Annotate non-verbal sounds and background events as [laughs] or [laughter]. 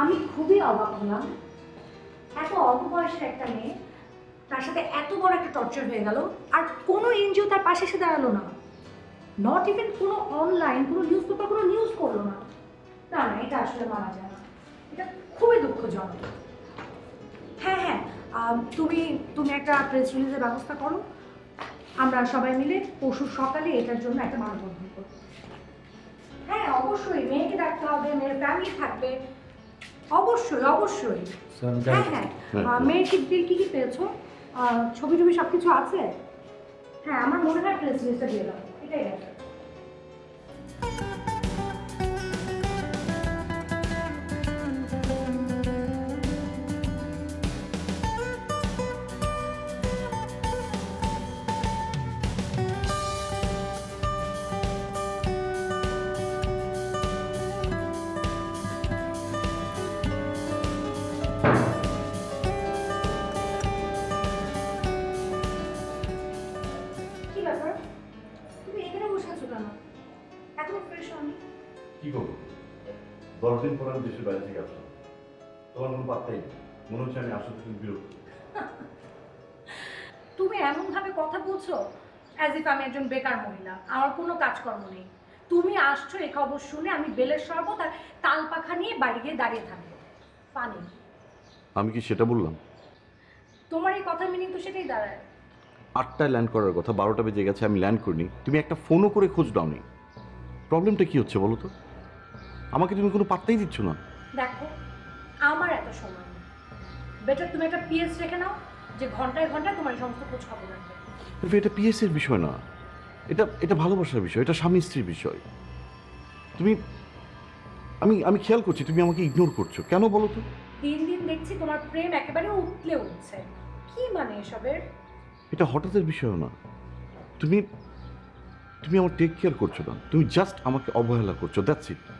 আমি খুবই অবাক হলাম। এত অল্প বয়সের একটা মেয়ে, তার সাথে এত বড় একটা টর্চার হয়ে গেল, আর কোনো এনজিও তার পাশে এসে দাঁড়াল না। নট ইভেন কোনো অনলাইন কোনো নিউজ পেপার কোনো নিউজ করল না। না না, এটা আসলে মানা যায় না। এটা খুবই দুঃখজনক। হ্যাঁ হ্যাঁ তুমি তুমি একটা প্রেস রিলিজের ব্যবস্থা করো। আমরা সবাই মিলে পরশু সকালে এটার জন্য একটা মানববন্ধন করব। হ্যাঁ অবশ্যই, মেয়েকে ডাকতে হবে, মেয়ের ফ্যামিলি থাকবে। অবশ্যই অবশ্যই। হ্যাঁ হ্যাঁ। মেয়ের কি কি কি পেয়েছ? আহ, ছবি টবি সব কিছু আছে? হ্যাঁ আমার মনে হয় প্রেস ড্রেসটা দিয়ে দাও। এটাই এখনও ফ্রেশ হয়নি কি করব? দশ দিন পর আমি দেশের বাইরে থেকে আসলাম। তোমার কোনো পাত্তাই মনে হচ্ছে আমি আসলে থেকে বিরক্ত। [laughs] তুমি এমন ভাবে কথা বলছো অ্যাজ ইফ আমি একজন বেকার মহিলা। আমার কোনো কাজকর্ম নেই। তুমি আসছো এই খবর শুনে আমি বেলের শরবত আর তাল পাখা নিয়ে বাড়ি গিয়ে দাঁড়িয়ে থাকব। ফানি আমি কি সেটা বললাম? তোমার এই কথার মিনিং তো সেটাই দাঁড়ায়। আটটায় ল্যান্ড করার কথা বারোটা বেজে গেছে আমি ল্যান্ড করিনি। তুমি একটা ফোনও করে খোঁজ দাওনি। প্রবলেমটা কি হচ্ছে বলো তো? আমাকে তুমি কোনো পাত্তাই দিচ্ছ না। দেখো আমার এত সময় নেই। বেটার তুমি একটা পিএস রেখে নাও যে ঘন্টায় ঘন্টায় তোমার এই সমস্ত খোঁজ খবর রাখবে। কিন্তু এটা পিএস এর বিষয় না। এটা এটা ভালোবাসার বিষয় এটা স্বামী স্ত্রীর বিষয়। তুমি আমি আমি খেয়াল করছি তুমি আমাকে ইগনোর করছ। কেন বলো তো? দিন দিন দেখছি তোমার প্রেম একেবারে উঠলে উঠছে। কি মানে এসবের? এটা হঠাৎের বিষয় না। তুমি তুমি আমার টেক কেয়ার করছ না। তুমি জাস্ট আমাকে অবহেলা করছ দ্যাটস ইট